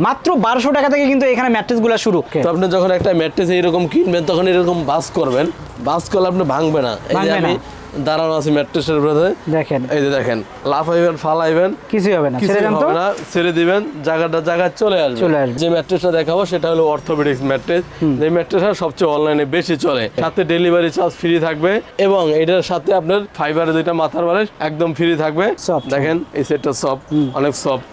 মাত্র বারোশো টাকা থেকে কিন্তু এখানে ম্যাট্রেসগুলো শুরু। তো আপনি যখন একটা ম্যাট্রেস এইরকম কিনবেন তখন এরকম বাস করবেন। বাস করলে আপনি ভাঙবে না। এই যে আমি না। দাঁড়ানো আছি ম্যাট্রেসের উপরে দেখেন। এই যে দেখেন লাফাইবেন ফালাইবেন কিছুই হবে না। ছেড়ে দেন তো। না ছেড়ে দিবেন জায়গাটা জায়গায় চলে আসবে। চলে আসবে। যে ম্যাট্রেসটা দেখাবো সেটা হলো অর্থোপেডিক্স ম্যাট্রেস। যে ম্যাট্রেসটা সবচেয়ে অনলাইনে বেশি চলে। সাথে ডেলিভারি চার্জ ফ্রি থাকবে এবং এটার সাথে আপনার ফাইবারের দুইটা মাথার বালিশ একদম ফ্রি থাকবে। দেখেন এই সেটটা সফট অনেক সফট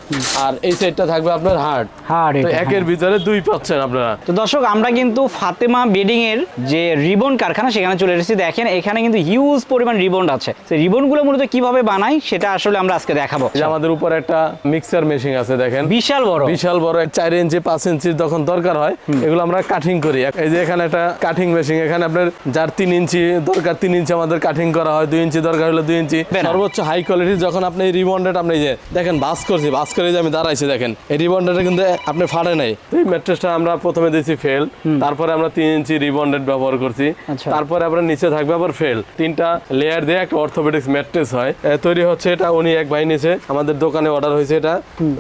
আর এই সেটটা থাকবে আপনার হার্ড হার্ড একের হ্যাঁ। ভিতরে দুই পাচ্ছেন আপনারা। তো দর্শক আমরা কিন্তু ফাতেমা বেডিং এর যে রিবন কারখানা সেখানে চলে এসেছি। দেখেন এখানে কিন্তু হিউজ পরিমাণ রিবন আছে। সেই রিবনগুলো মূলত কীভাবে বানাই সেটা আসলে আমরা আজকে দেখাবো। আমাদের উপর একটা মিক্সার মেশিন আছে দেখেন। বিশাল বড়। বিশাল বড় চার ইঞ্চি পাঁচ ইঞ্চির যখন দরকার হয় এগুলো আমরা কাটিং করি। এই যে এখানে একটা কাটিং মেশিন এখানে আপনার যার তিন ইঞ্চি দরকার তিন ইঞ্চি আমাদের কাটিং করা হয় দুই ইঞ্চি দরকার হলে দুই ইঞ্চি। সর্বোচ্চ হাই কোয়ালিটি যখন আপনি এই রিবন্ডেড আপনি যে দেখেন বাস করছি বাস করে যে আমি দাঁড়াইছি দেখেন। এই রিবন্ডেডটা কিন্তু আপনি ফাটে নাই। এই ম্যাট্রেসটা আমরা প্রথমে দিয়েছি ফেল তারপরে আমরা তিন ইঞ্চি রিবন্ডেড ব্যবহার করছি। আচ্ছা। তারপরে আপনার নিচে থাকবে আবার ফেল তিনটা লেয়ার দিয়ে একটা অর্থোপেডিক্স ম্যাট্রেস হয়। তৈরি হচ্ছে এটা উনি এক ভাই নিচে আমাদের দোকানে অর্ডার হয়েছে এটা।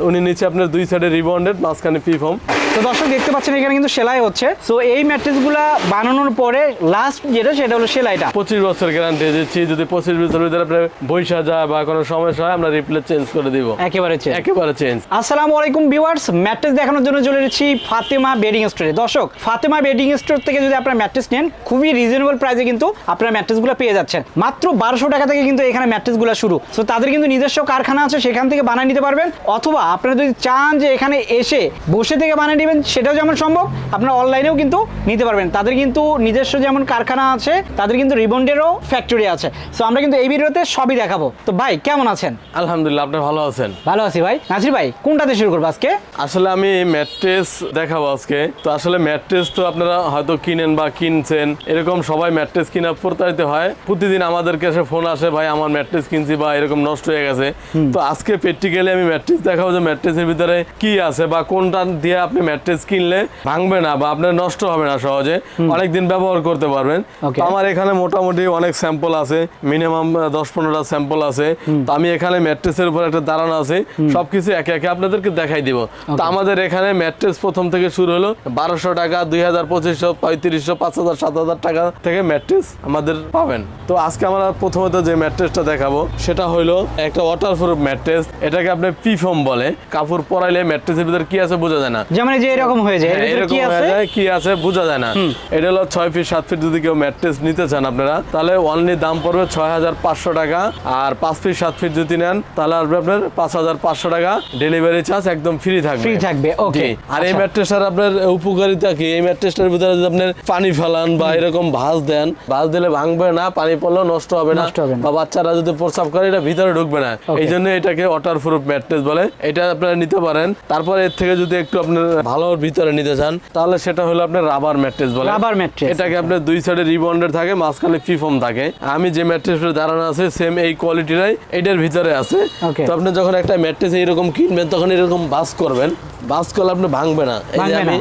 উনি নিচে আপনার দুই সাইডে রিবন্ডেড মাঝখানে পি ফর্ম তো দর্শক দেখতে পাচ্ছেন এখানে কিন্তু সেলাই হচ্ছে। সো এই ম্যাট্রেসগুলো বানানোর পরে লাস্ট যেটা সেটা হলো সেলাইটা। পঁচিশ বছর গ্যারান্টি দিচ্ছি। যদি পঁচিশ বছর ভিতরে আপনার বৈশা যায় বা কোনো সমস্যা হয় আমরা রিপ্লেস চেঞ্জ করে দিব। একেবারে চেঞ্জ একেবারে চেঞ্জ আসসালামু আলাইকুম ভিউয়ার্স ম্যাট্রেস দেখানোর জন্য চলে এসেছি ফাতেমা বেডিং স্টোরে দর্শক ফাতেমা বেডিং স্টোর থেকে যদি আপনারা ম্যাট্রেস নেন খুবই রিজনেবল প্রাইসে কিন্তু আপনারা ম্যাট্রেসগুলো পেয়ে যাচ্ছেন। মাত্র বারোশো টাকা থেকে কিন্তু এখানে ম্যাট্রেসগুলো শুরু। সো তাদের কিন্তু নিজস্ব কারখানা আছে সেখান থেকে বানিয়ে নিতে পারবেন। অথবা আপনারা যদি চান যে এখানে এসে বসে থেকে বানিয়ে নেবেন সেটাও যেমন সম্ভব আপনারা অনলাইনেও কিন্তু নিতে পারবেন। তাদের কিন্তু নিজস্ব যেমন কারখানা আছে তাদের কিন্তু রিবন্ডেরও ফ্যাক্টরি আছে। সো আমরা কিন্তু এই ভিডিওতে সবই দেখাবো। তো ভাই কেমন আছেন? আলহামদুলিল্লাহ আপনি ভালো আছেন? ভালো আছি ভাই। নাসির ভাই কোনটাতে শুরু করব আজকে? আসলে আমি ম্যাট্রেস দেখাবো আজকে। তো আসলে ম্যাট্রেস তো আপনারা হয়তো কিনেন বা কিনছেন এরকম সবাই ম্যাট্রেস কিনা প্রতারিত হয়। প্রতিদিন আমাদের কাছে ফোন আসে ভাই আমার ম্যাট্রেস কিনছি বা এরকম নষ্ট হয়ে গেছে। তো আজকে প্র্যাকটিক্যালি আমি ম্যাট্রেস দেখাবো যে ম্যাট্রেসের ভিতরে কি আছে বা কোনটা দিয়ে আপনি ম্যাট্রেস কিনলে ভাঙবে না বা আপনার নষ্ট হবে না সহজে। অনেকদিন ব্যবহার করতে পারবেন। আমার এখানে মোটামুটি অনেক স্যাম্পল আছে মিনিমাম দশ পনেরোটা স্যাম্পল আছে। তো আমি এখানে ম্যাট্রেসের উপর একটা দাঁড়ানো আছে সবকিছু একে একে আপনাদেরকে দেখাই দিব। তো আমাদের এখানে ম্যাট্রেস প্রথম থেকে শুরু হলো বারোশো টাকা দুই হাজার পঁচিশশো পঁয়ত্রিশশো পাঁচ হাজার সাত হাজার টাকা থেকে ম্যাট্রেস আমাদের পাবেন। তো আজকে আমরা প্রথমত যে ম্যাট্রেসটা দেখাবো সেটা হলো একটা ওয়াটারপ্রুফ ম্যাট্রেস এটাকে আপনি পিফম বলে। কাপড় পরাইলে ম্যাট্রেসের ভিতরে কি আছে বোঝা যায় না। যেমন যে এরকম হয়ে যায় হ্যাঁ, এরকম কি হয়ে যায়, কি আছে বোঝা যায় না। এটা হলো ছয় ফিট সাত ফিট যদি কেউ ম্যাট্রেস নিতে চান আপনারা তাহলে অনলি দাম পড়বে ছয় হাজার পাঁচশো টাকা। আর পাঁচ ফিট সাত ফিট যদি নেন তাহলে আসবে আপনার পাঁচ হাজার পাঁচশো টাকা। ডেলিভারি চার্জ একদম ফ্রি থাকবে। ফ্রি থাকবে ওকে আর এই ম্যাট্রেসটার আপনার উপকারিতা কি? এই ম্যাট্রেসটার ভিতরে যদি আপনার পানি ফেলান বা এরকম ভাঁজ দেন ভাঁজ দিলে ভাঙবে না পানি পড়লেও নষ্ট হবে না। বা বাচ্চারা যদি প্রস্রাব করে এটা ভিতরে ঢুকবে না। এই জন্য এটাকে ওয়াটার প্রুফ ম্যাট্রেস বলে। এটা আপনারা নিতে পারেন। তারপর এর থেকে যদি একটু আপনার ভালো ভিতরে নিতে চান তাহলে সেটা হলো আপনার রাবার ম্যাট্রেস বলে। রাবার ম্যাট্রেস এটাকে আপনার দুই সাইডে রিবন্ডেড থাকে মাঝখানে ফিফম থাকে। আমি যে ম্যাট্রেসের দাঁড়ানো আছে সেম এই কোয়ালিটিরাই এটার ভিতরে আছে। তো আপনি যখন একটা ম্যাট্রেস এইরকম কিনবেন তখন এরকম বাস করবেন। বাস করলে আপনি ভাঙবে না। এই যে আমি।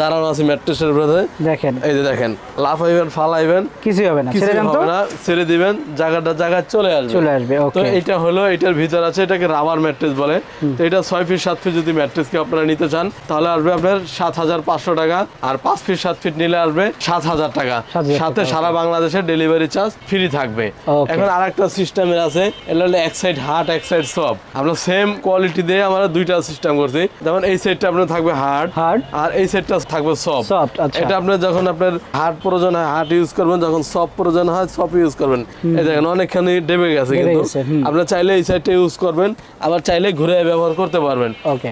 দাঁড়ানো আছি ম্যাট্রেসের উপরে। দেখেন। এই যে দেখেন লাফাইবেন ফালাইবেন। কিছুই হবে না ছেড়ে দেন তো। হবে না ছেড়ে দিবেন জায়গাটা জায়গায় চলে আসবে। চলে আসবে তো এটা হলো এটার ভিতর আছে এটাকে রাবার ম্যাট্রেস বলে। তো এটা ছয় ফিট সাত ফিট যদি ম্যাট্রেসকে আপনারা নিতে চান তাহলে আসবে আপনার সাত হাজার পাঁচশো টাকা। আর পাঁচ ফিট সাত ফিট নিলে আসবে সাত হাজার টাকা। সাথে সারা বাংলাদেশের ডেলিভারি চার্জ ফ্রি থাকবে। এখন আর একটা সিস্টেমের আছে এটা হলো এক সাইড হার্ড এক সাইড সব আমরা সেম কোয়ালিটি দিয়ে আমরা দুইটা সিস্টেম করছি। যেমন এই সাইডটা আপনার থাকবে হার্ড Hard। আর এই সাইডটা থাকবে সফট আচ্ছা। এটা আপনার যখন আপনার হার্ড প্রয়োজন হয় হার্ড ইউজ করবেন যখন সফট প্রয়োজন হয় সফট ইউজ করবেন। এই দেখেন অনেকখানি ডেবে গেছে কিন্তু। আপনার চাইলে এই সাইডটা ইউজ করবেন আবার চাইলে ঘুরে ব্যবহার করতে পারবেন।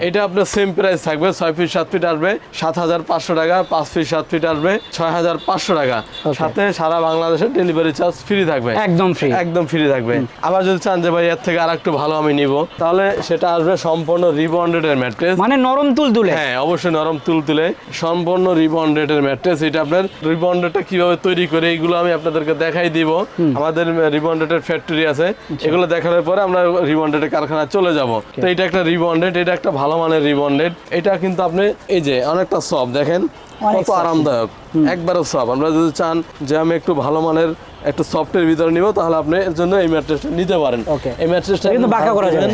এটা আপনার সেম প্রাইস থাকবে ছয় ফিট সাত ফিট আসবে সাত হাজার পাঁচশো টাকা পাঁচ ফিট সাত ফিট আসবে ছয় হাজার পাঁচশো টাকা। সাথে সারা বাংলাদেশের ডেলিভারি চার্জ ফ্রি থাকবে। একদম ফ্রি একদম ফ্রি থাকবে। আবার যদি চান যে ভাই এর থেকে আর একটু ভালো আমি নিব তাহলে সেটা আসবে সম্পূর্ণ রিবন্ডেড এর ম্যাট্রেস মানে নরম তুল তুলে হ্যাঁ অবশ্যই নরম তুল তুলে সম্পূর্ণ রিবন্ডেটের ম্যাট্রেস এটা আপনার রিবন্ডেটটা কীভাবে তৈরি করে এইগুলো আমি আপনাদেরকে দেখাই দিব। আমাদের রিবন্ডেটের ফ্যাক্টরি আছে। আচ্ছা। এগুলো দেখানোর পরে আমরা রিবন্ডেটের কারখানা চলে যাব। তো এটা একটা রিবন্ডেট এটা একটা ভালো মানের রিবন্ডেট এটা কিন্তু আপনি এই যে অনেকটা সব দেখেন? কত আরামদায়ক। একবারও সব আমরা যদি চান যে আমি একটু ভালো মানের একটু সফটের ভিতরে নিব তাহলে আপনি এর জন্য এই ম্যাট্রেসটা নিতে পারেন. এই ম্যাট্রেসটা কিন্তু বাঁকা করা যাবে।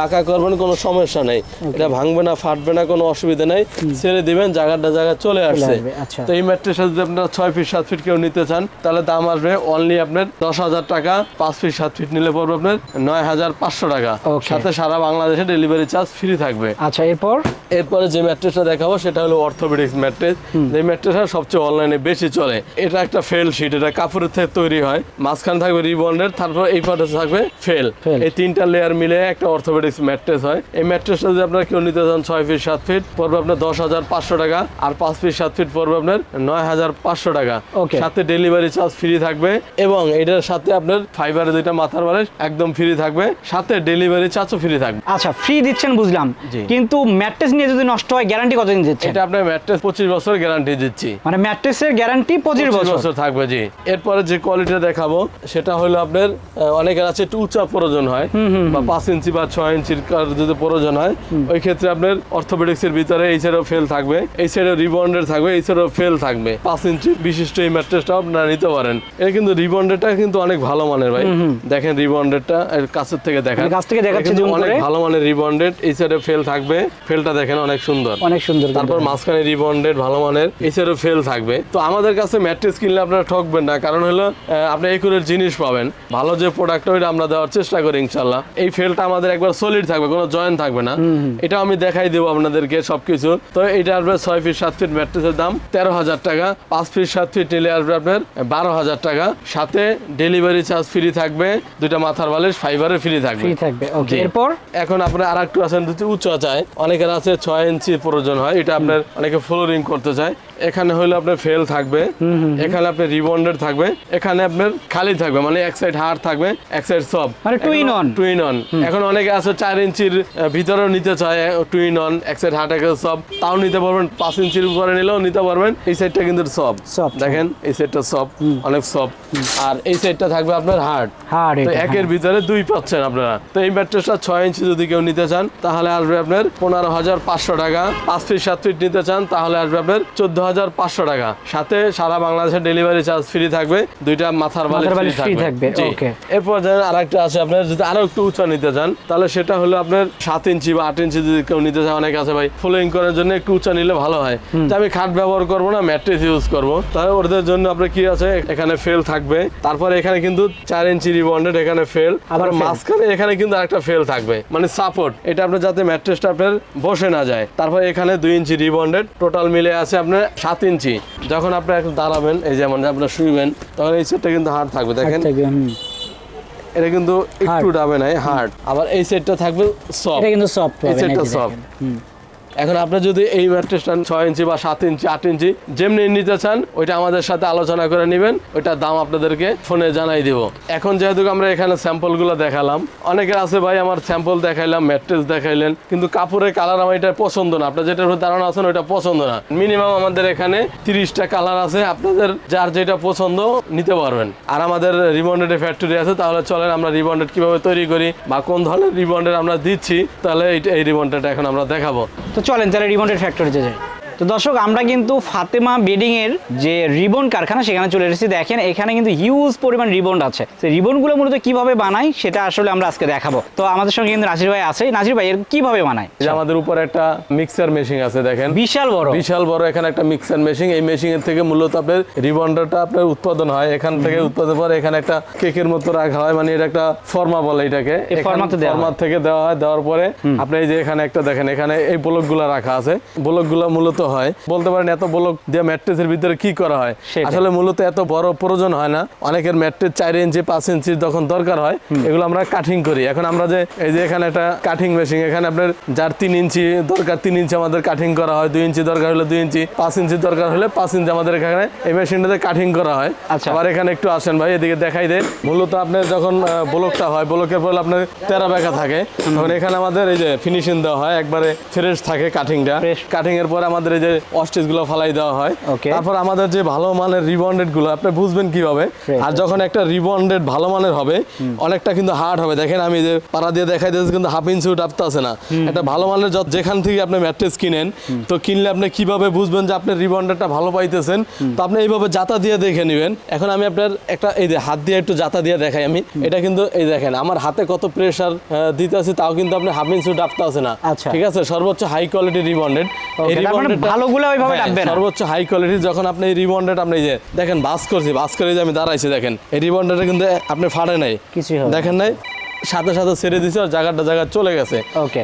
বাঁকা করবেন কোনো সমস্যা নেই। এটা ভাঙবে না ফাটবে না কোনো অসুবিধা নেই। ছেড়ে দিবেন জায়গাটা জায়গা চলে আসছে। আচ্ছা। তো এই ম্যাট্রেসটা যদি আপনারা ছয় ফিট সাত ফিট কেউ নিতে চান তাহলে দাম আসবে অনলি আপনার দশ হাজার টাকা পাঁচ ফিট সাত ফিট নিলে পড়বে আপনার নয় হাজার পাঁচশো টাকা. সাথে সারা বাংলাদেশে ডেলিভারি চার্জ ফ্রি থাকবে। আচ্ছা এরপর? এরপরে যে ম্যাট্রেসটা দেখাবো সেটা হলো অর্থোপেডিক্স ম্যাট্রেস। যে ম্যাট্রেসটা সবচেয়ে অনলাইনে বেশি চলে। এটা একটা ফেল শিট এটা কাপড়ের থেকে তৈরি হয়। মাঝখানে থাকবে রিবন্ডের তারপর এই পাশে থাকবে ফেল এই তিনটা লেয়ার মিলে একটা অর্থোপেডিক্স ম্যাট্রেস হয়। এই ম্যাট্রেসটা যদি আপনারা কেউ নিতে চান ছয় ফিট সাত ফিট পড়বে আপনার দশ হাজার পাঁচশো টাকা। আর পাঁচ ফিট সাত ফিট পড়বে আপনার নয় হাজার পাঁচশো টাকা। সাথে ডেলিভারি চার্জ ফ্রি থাকবে এবং এটার সাথে আপনার ফাইবারের যেটা মাথার বালিশ একদম ফ্রি থাকবে। সাথে ডেলিভারি চার্জও ফ্রি থাকবে। আচ্ছা ফ্রি দিচ্ছেন বুঝলাম। কিন্তু ম্যাট্রেস নিয়ে যদি নষ্ট হয় গ্যারান্টি কতদিন দিচ্ছেন এটা আপনার ম্যাট্রেস পঁচিশ বছর গ্যারান্টি দিচ্ছি। মানে ম্যাট্রেসের গ্যারান্টি পঁচিশ পঁচিশ বছর। বছর থাকবে জি। এরপরে যে কোয়ালিটি দেখাবো সেটা হলো আপনার অনেকের আছে একটু উঁচা প্রয়োজন হয় বা পাঁচ ইঞ্চি বা ছয় ইঞ্চির কার যদি প্রয়োজন হয় ওই ক্ষেত্রে আপনার অর্থোপেডিক্স এর ভিতরে এই সাইডেও ফেল থাকবে এই থাকবে এই সাইডেও ফেল থাকবে। পাঁচ ইঞ্চি বিশিষ্ট এই ম্যাট্রেসটা আপনারা নিতে পারেন। এটা কিন্তু রিবন্ডেরটা কিন্তু অনেক ভালো মানের ভাই। দেখেন রিবন্ডেরটা এর কাছের থেকে দেখেন কাছ থেকে দেখাচ্ছি অনেক ভালো মানের রিবন্ডেড এই সাইডে ফেল থাকবে ফেলটা দেখেন। অনেক সুন্দর। অনেক সুন্দর তারপর মাঝখানে রিবন্ডেড ভালো মানের এছাড়াও ফেল থাকবে। তো আমাদের কাছে ম্যাট্রেস কিনলে আপনারা ঠকবেন না কারণ হলো আপনি একুরের জিনিস পাবেন। ভালো যে প্রোডাক্ট ওইটা আমরা দেওয়ার চেষ্টা করি ইনশাল্লাহ এই ফেলটা আমাদের একবার সলিড থাকবে কোনো জয়েন্ট থাকবে না। এটা আমি দেখাই দেবো আপনাদেরকে সবকিছু। তো এটা আসবে ছয় ফিট সাত ফিট ম্যাট্রেসের দাম তেরো হাজার টাকা। পাঁচ ফিট সাত ফিট নিলে আসবে আপনার বারো হাজার টাকা। সাথে ডেলিভারি চার্জ ফ্রি থাকবে দুইটা মাথার বালিশ ফাইবারে ফ্রি থাকবে। ফ্রি থাকবে ওকে এরপর? এখন আপনার আর একটু আছেন যদি উঁচু চায় অনেকের আছে ছয় ইঞ্চি প্রয়োজন হয়। এটা আপনার অনেকে ফ্লোরিং করতে চায়। এখানে হলো আপনার ফেল থাকবে। এখানে আপনার রিবন্ডেড থাকবে। এখানে আপনার খালি থাকবে মানে এক সাইড হাড় থাকবে এক সাইড সব মানে twin on। টুইন অন এখন অনেকে আছে চার ইঞ্চির আহ, ভিতরেও নিতে চায় টুইন অন এক সাইড হার্ট এক সব তাও নিতে পারবেন পাঁচ ইঞ্চির উপরে নিলেও নিতে পারবেন। এই সাইডটা কিন্তু সব Soft। দেখেন এই সাইডটা সব অনেক সব আর এই সাইডটা থাকবে আপনার হার্ড হার্ড একের ভিতরে দুই পাচ্ছেন আপনারা। তো এই ম্যাট্রেসটা ছয় ইঞ্চি যদি কেউ নিতে চান তাহলে আসবে আপনার পনেরো হাজার পাঁচশো টাকা। পাঁচ ফিট সাত ফিট নিতে চান তাহলে আসবে আপনার চোদ্দ হাজার পাঁচশো টাকা। সাথে সারা বাংলাদেশের ডেলিভারি চার্জ ফ্রি থাকবে। দুইটা মাথার মাথার ফ্রি থাকবে। থাকবে, এরপর যেন আরেকটা আছে আপনার যদি আরও একটু উঁচা নিতে চান তাহলে সেটা হলো আপনার সাত ইঞ্চি বা আট ইঞ্চি যদি কেউ নিতে চান অনেক আছে ভাই। ফলোইং করার জন্য একটু উঁচা নিলে ভালো হয়। যে আমি খাট ব্যবহার করব না ম্যাট্রেস ইউজ করব। তাহলে ওদের জন্য আপনার কি আছে? এখানে ফেল থাকবে। তারপরে এখানে কিন্তু চার ইঞ্চি রিবন্ডেড এখানে ফেল আবার মাঝখানে এখানে কিন্তু আরেকটা ফেল থাকবে। মানে সাপোর্ট এটা আপনার যাতে ম্যাট্রেসটা আপনার বসে না যায়। তারপর এখানে দুই ইঞ্চি রিবন্ডেড টোটাল মিলে আছে আপনার সাত ইঞ্চি। যখন আপনি একটু দাঁড়াবেন এই যেমন আপনার শুইবেন তখন এই সেটটা কিন্তু হার্ড থাকবে দেখেন। এটা কিন্তু একটু ডাবে নাই হার্ড আবার এই সেটটা থাকবে সফট এটা কিন্তু সফট এই সেটটা সফট এখন আপনি যদি এই ম্যাট্রেসটা ছয় ইঞ্চি বা সাত ইঞ্চি, আট ইঞ্চি, যেমনি নিতে চান, ওইটা আমাদের সাথে আলোচনা করে নেবেন। ওইটার দাম আপনাদেরকে ফোনে জানাই দিব। এখন যেহেতু আমরা এখানে স্যাম্পলগুলো দেখালাম অনেকে আছে, ভাই, আমার স্যাম্পল দেখাইলাম, ম্যাট্রেস দেখাইলেন। কিন্তু কাপড়ের কালার আমার এটা পছন্দ না। আপনার যেটার ধারণা আছেন ওইটা পছন্দ না। মিনিমাম আমাদের এখানে তিরিশটা কালার আছে। আপনাদের যার যেটা পছন্দ নিতে পারবেন। আর আমাদের রিবন্ডেড ফ্যাক্টরি আছে, তাহলে চলেন আমরা রিবন্ডেড কীভাবে তৈরি করি বা কোন ধরনের রিবন্ডেড আমরা দিচ্ছি, তাহলে এই রিবন্ডেডটা এখন আমরা দেখাবো। তো চলেন তাহলে রিবনের ফ্যাক্টরিতে যাই। তো দর্শক আমরা কিন্তু ফাতেমা বেডিং এর যে রিবন কারখানা সেখানে চলে এসেছি। দেখেন এখানে কিন্তু হিউজ পরিমাণ রিবন আছে। সেই রিবনগুলো মূলত কীভাবে বানায় সেটা আসলে আমরা আজকে দেখাবো। তো আমাদের সঙ্গে কিন্তু নাজির ভাই আছে। নাজির ভাই এর কীভাবে বানায়? আমাদের উপরে একটা মিক্সার মেশিন আছে দেখেন। বিশাল বড়। বিশাল বড় এখানে একটা মিক্সার মেশিন এই মেশিনের থেকে মূলত আপনার রিবন্ডারটা আপনার উৎপাদন হয়। এখান থেকে উৎপাদন পরে এখানে একটা কেকের মতো রাখা হয়। মানে এটা একটা ফর্মা বলে এটাকে। হয়। ফর্মার থেকে দেওয়া হয়। দেওয়ার পরে আপনি এই যে এখানে একটা দেখেন এখানে এই ব্লকগুলো রাখা আছে। ব্লকগুলো মূলত হয়। বলতে পারেন এত ব্লক দিয়ে ম্যাট্রেসের ভিতরে কি করা হয়? আসলে মূলত এত বড় প্রয়োজন হয় না। অনেকের ম্যাট্রেস চার ইঞ্চি পাঁচ ইঞ্চি যখন দরকার হয় এগুলো আমরা কাটিং করি। এখন আমরা যে এই যে এখানে একটা কাটিং মেশিন এখানে আপনার যার তিন ইঞ্চি দরকার তিন ইঞ্চি আমাদের কাটিং করা হয়। দুই ইঞ্চি দরকার হলে দুই ইঞ্চি পাঁচ ইঞ্চি দরকার হলে পাঁচ ইঞ্চি আমাদের এখানে এই মেশিনটাতে কাটিং করা হয়। আচ্ছা। আবার এখানে একটু আসেন ভাই এদিকে দেখাই দেন। মূলত আপনার যখন ব্লকটা হয় ব্লকের পর আপনার তেরা বেঁকা থাকে। তখন এখানে আমাদের এই যে ফিনিশিং দেওয়া হয় একবারে ফ্রেশ থাকে কাটিংটা। কাটিং এর পর আমাদের এই এই যে অস্টেজগুলো ফালাই দেওয়া হয়। তারপর আমাদের যে ভালো মানের রিবন্ডেডগুলো আপনি বুঝবেন কীভাবে? আর যখন একটা রিবন্ডেড ভালো মানের হবে অনেকটা কিন্তু হার্ড হবে। দেখেন আমি যে পাড়া দিয়ে দেখাই দিয়েছি কিন্তু হাফ ইঞ্চি উঠাতে আছে না। একটা ভালো মানের যেখান থেকে আপনি ম্যাট্রেস কিনেন তো কিনলে আপনি কীভাবে বুঝবেন যে আপনি রিবন্ডেডটা ভালো পাইতেছেন? তো আপনি এইভাবে জাতা দিয়ে দেখে নেবেন। এখন আমি আপনার একটা এই যে হাত দিয়ে একটু জাতা দিয়ে দেখাই আমি। এটা কিন্তু এই দেখেন আমার হাতে কত প্রেশার দিতে আছে তাও কিন্তু আপনি হাফ ইঞ্চি ডাবতে আছে না। আচ্ছা। ঠিক আছে? সর্বোচ্চ হাই কোয়ালিটি রিবন্ডেড তার মানে ভালোগুলো ওইভাবে ডাববে না। হ্যাঁ, সর্বোচ্চ হাই কোয়ালিটি যখন আপনি এই রিবন্ডেড আপনি যে দেখেন বাস করছি বাস করে যে আমি দাঁড়াইছি দেখেন। এই রিবন্ডেডটা কিন্তু আপনি ফাড়ে নাই। কিছু দেখেন নাই? সাথে সাথে ছেড়ে দিছে আর জায়গাটা জায়গা চলে গেছে.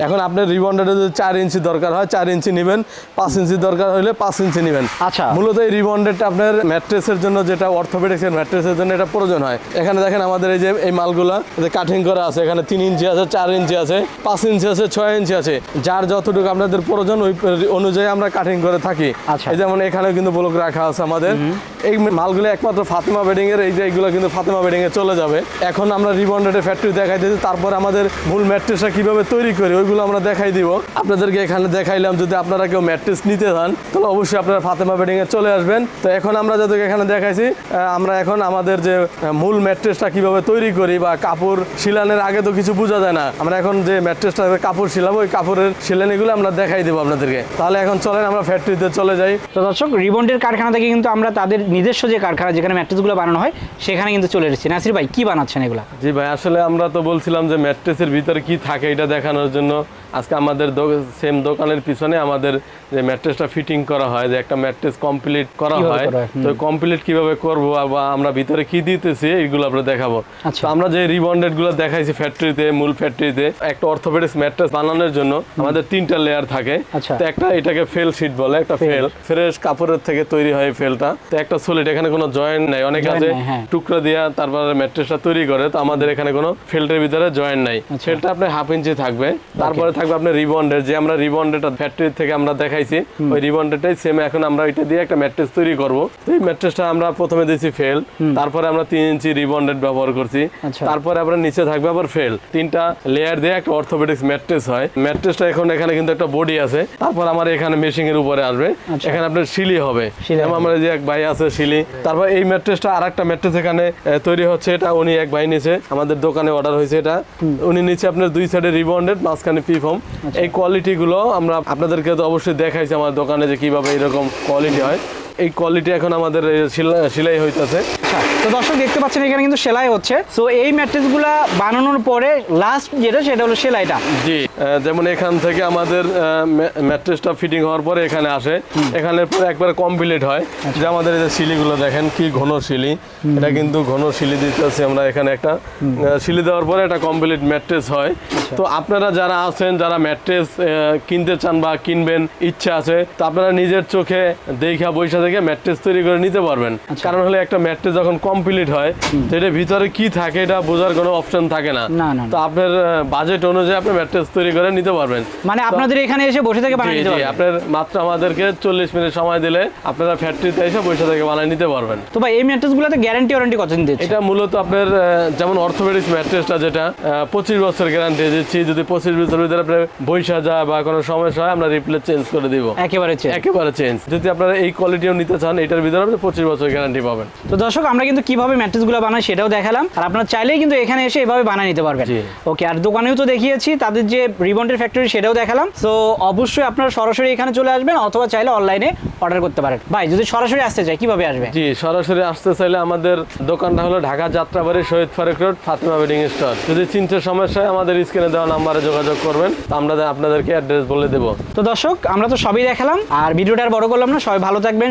এখন আপনার রিবন্ডেডে যদি চার ইঞ্চি দরকার হয় চার ইঞ্চি নেবেন পাঁচ ইঞ্চি দরকার হলে পাঁচ ইঞ্চি নেবেন। আচ্ছা। মূলত এই রিবন্ডেডটা আপনার ম্যাট্রেসের জন্য যেটা অর্থোপেডিক্সের ম্যাট্রেসের জন্য এটা প্রয়োজন হয়। এখানে দেখেন আমাদের এই যে এই মালগুলা কাটিং করা আছে এখানে তিন ইঞ্চি আছে চার ইঞ্চি আছে পাঁচ ইঞ্চি আছে ছয় ইঞ্চি আছে। যার যতটুকু আপনাদের প্রয়োজন ওই অনুযায়ী আমরা কাটিং করে থাকি। আচ্ছা। এই যেমন এখানে কিন্তু ব্লক রাখা আছে আমাদের। এই মালগুলো একমাত্র ফাতেমা বেডিং এর এই যে এইগুলো কিন্তু ফাতেমা বেডিং এ চলে যাবে। এখন আমরা রিবন্ডেডের ফ্যাক্টরি দেখাই দিয়েছি তারপর আমাদের মূল ম্যাট্রেসটা কীভাবে তৈরি করি ওইগুলো আমরা দেখাই দিব। আপনাদেরকে এখানে দেখাইলাম যদি আপনারা কেউ ম্যাট্রেস নিতে চান তাহলে অবশ্যই আপনারা ফাতেমা বেডিং এ চলে আসবেন। তো এখন আমরা যাদেরকে এখানে দেখাইছি আমরা এখন আমাদের যে মূল ম্যাট্রেসটা কীভাবে তৈরি করি বা কাপড় শিলানের আগে তো কিছু বোঝা যায় না। আমরা এখন যে ম্যাট্রেসটা কাপড় শিলাবো ওই কাপড়ের শিলানিগুলো আমরা দেখাই দেবো আপনাদেরকে। তাহলে এখন চলেন আমরা ফ্যাক্টরিতে চলে যাই। তো দর্শক রিবন্ডের কারখানা থেকে কিন্তু আমরা তাদের নিজস্ব যে কারখানা যেখানে ম্যাট্রেসগুলো বানানো হয় সেখানে কিন্তু চলে এসেছি। নাসির ভাই কি বানাচ্ছেন এগুলা? জি ভাই আসলে আমরা তো বলছিলাম যে ম্যাট্রেসের ভিতরে কি থাকে এটা দেখানোর জন্য। আজকে আমাদের সেম দোকানের পিছনে আমাদের যে ম্যাট্রেসটা ফিটিং করা হয় যে একটা ম্যাট্রেস কমপ্লিট করা হয় তো কমপ্লিট কীভাবে করব বা আমরা ভিতরে কি দিতেছি এইগুলো আমরা দেখাবো। আচ্ছা। তো আমরা যে রিবন্ডেডগুলো দেখাইছি ফ্যাক্টরিতে মূল ফ্যাক্টরিতে একটা অর্থোপেডিক্স ম্যাট্রেস বানানোর জন্য আমাদের তিনটা লেয়ার থাকে। আচ্ছা। তো একটা এটাকে ফেল শিট বলে একটা ফেল ফ্রেশ কাপড়ের থেকে তৈরি হয় ফেলটা তো একটা সলিড এখানে কোনো জয়েন্ট নাই। অনেক আছে হ্যাঁ। টুকরা দিয়া তারপরে ম্যাট্রেসটা তৈরি করে। তো আমাদের এখানে কোনো ফেল্টের ভিতরে জয়েন্ট নাই। আচ্ছা। ফেলটা আপনার হাফ ইঞ্চি থাকবে। তারপরে থাকবে আপনার রিবন্ডের। যে আমরা রিবন্ডেটা ফ্যাক্টরি থেকে আমরা দেখাইছি ওই রিবন্ডেটাই সেম এখন আমরা এটা দিয়ে একটা ম্যাট্রেস তৈরি করব। তো এই ম্যাট্রেসটা আমরা প্রথমে দিয়েছি ফেল তারপরে আমরা তিন ইঞ্চি রিবন্ডেড ব্যবহার করছি। আচ্ছা। তারপরে আবার নিচে থাকবে আবার ফেল তিনটা লেয়ার দিয়ে একটা অর্থোপেডিক্স ম্যাট্রেস হয়। ম্যাট্রেসটা এখন এখানে কিন্তু একটা বডি আছে। তারপর আমার এখানে মেশিং এর উপরে আসবে। আচ্ছা। এখানে আপনার শিলি হবে। আমরা যে এক ভাই আছে শিলি তারপর এই ম্যাট্রেসটা আর একটা ম্যাট্রেস এখানে তৈরি হচ্ছে। এটা উনি এক ভাই নিচে আমাদের দোকানে অর্ডার হয়েছে এটা উনি নিচে আপনার দুই সাইডে রিবন্ডেড মাঝখানে পিফম আচ্ছা। এই কোয়ালিটিগুলো আমরা আপনাদেরকে তো অবশ্যই দেখাইছি আমার দোকানে যে কীভাবে এরকম কোয়ালিটি হয় এই কোয়ালিটি এখন আমাদের সেলাই হইতেছে। আচ্ছা তো দর্শক দেখতে পাচ্ছেন এখানে কিন্তু সেলাই হচ্ছে। সো এই ম্যাট্রেসগুলো বানানোর পরে লাস্ট যেটা সেটা হলো সেলাইটা। জি যেমন এখান থেকে আমাদের ম্যাট্রেসটা ফিটিং হওয়ার পরে এখানে আসে। এখানে পুরো একবারে কমপ্লিট হয়। আচ্ছা। যে আমাদের এই যে শিলিগুলো দেখেন কি ঘন শিলি এটা কিন্তু ঘন শিলি দিতেছি আমরা এখানে একটা। শিলি দেওয়ার পরে এটা কমপ্লিট ম্যাট্রেস হয়। আচ্ছা। তো আপনারা যারা আছেন যারা ম্যাট্রেস কিনতে চান বা কিনবেন ইচ্ছা আছে তো আপনারা নিজের চোখে দেখা বৈশা থেকে ম্যাট্রেস তৈরি করে নিতে পারবেন। আচ্ছা। কারণ হলে একটা ম্যাট্রেস যখন কমপ্লিট হয় তো এটা ভিতরে কি থাকে এটা বোঝার কোনো অপশন থাকে না। তো আপনার বাজেট অনুযায়ী আপনি ম্যাট্রেস তৈরি করে নিতে পারবেন। মানে আপনাদের এখানে এসে বসে থেকে বানিয়ে নিতে পারবেন? আপনার মাত্র আমাদেরকে চল্লিশ মিনিট সময় দিলে আপনারা ফ্যাক্টরিতে এসে বসে থেকে বানিয়ে নিতে পারবেন। তো ভাই এই ম্যাট্রেসগুলোতে গ্যারান্টি ওয়ারেন্টি কতদিন দিচ্ছে এটা মূলত আপনার যেমন অর্থোপেডিক্স ম্যাট্রেসটা যেটা পঁচিশ বছর গ্যারান্টি দিচ্ছি। যদি পঁচিশ বছর ভিতরে আপনার বৈশা যায় বা কোনো সমস্যা হয় আমরা রিপ্লেস চেঞ্জ করে দিব। একেবারে চেঞ্জ একেবারে চেঞ্জ যদি আপনারা এই কোয়ালিটিও নিতে চান এটার ভিতরে আপনি পঁচিশ বছর গ্যারান্টি পাবেন। তো দর্শক আমরা কিন্তু কীভাবে ম্যাট্রেসগুলো বানাই সেটাও দেখালাম। আর আপনার চাইলেই কিন্তু এখানে এসে এভাবে বানিয়ে নিতে পারবেন। ওকে আর দোকানেও তো দেখিয়েছি তাদের যে রিবন্ডের ফ্যাক্টরি সেটাও দেখালাম। তো অবশ্যই আপনারা সরাসরি এখানে চলে আসবেন অথবা চাইলে অনলাইনে অর্ডার করতে পারেন। ভাই যদি সরাসরি আসতে চাই কীভাবে আসবে জি সরাসরি আসতে চাইলে আমাদের দোকানটা হলো Dhaka Jatrabari Shahid Faruk road Fatima wedding store যদি চিন্তার সমস্যা হয় আমাদের স্ক্রিনে দেওয়া নাম্বারে যোগাযোগ করবেন। আমরা আপনাদেরকে অ্যাড্রেস বলে দেবো। তো দর্শক আমরা তো সবই দেখালাম আর ভিডিওটা আর বড় করলাম না। সবাই ভালো থাকবেন